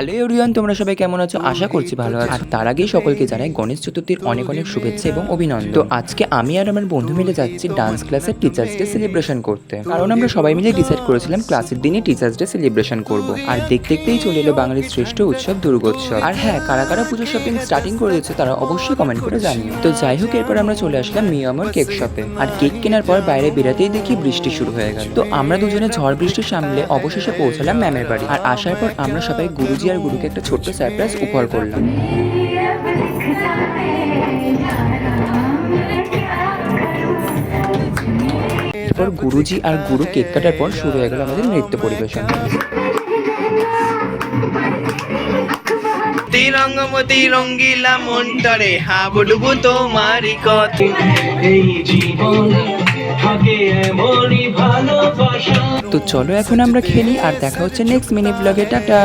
Hello everyone তোমরা সবাই কেমন আছো? আশা করছি ভালো আছো। আর তার আগেই সকলকে জানাই গণেশ চতুর্থীর অনেক অনেক শুভেচ্ছা এবং অভিনন্দন। তো আজকে আমি আর আমার বন্ধু মিলে যাচ্ছি ডান্স ক্লাসের টিচার্স ডে সেলিব্রেশন করতে। কারণ আমরা সবাই মিলে ডিসাইড করেছিলাম ক্লাসের দিনই টিচার্স ডে সেলিব্রেশন করব। আর দেখতে দেখতেই চলে এলো বাঙালির শ্রেষ্ঠ উৎসব দুর্গোৎসব। আর হ্যাঁ কারা কারা পুজো শপিং স্টার্টিং করে দিচ্ছে তারা অবশ্যই কমেন্ট করে জানিও। তো যাই হোক এরপর আমরা চলে আসলাম মিয়ামর কেক শপে আর কেক কেনার পর বাইরে বেরাতেই দেখি বৃষ্টি শুরু হয়ে গেল। তো আমরা দুজনে ঝড় বৃষ্টি সামলে অবশেষে পৌঁছালাম ম্যামের বাড়ি। আর আসার পর আমরা সবাই গুরুজি আর গুরুকে একটা ছোট্ট সারপ্রাইজ উপহার করলাম। এরপর গুরুজি আর গুরু কেক কাটার পর শুরু হয়ে গেল আমাদের নৃত্য পরিবেশন। তিরঙ্গমতি রঙ্গিলা মন্টরে হাবুডুবু তোমারই কথা এই জীবন থাকে এমনই ভালোবাসা। তো চলো এখন আমরা খেলি আর দেখা হচ্ছে নেক্সট মিনি ব্লগে টাটা।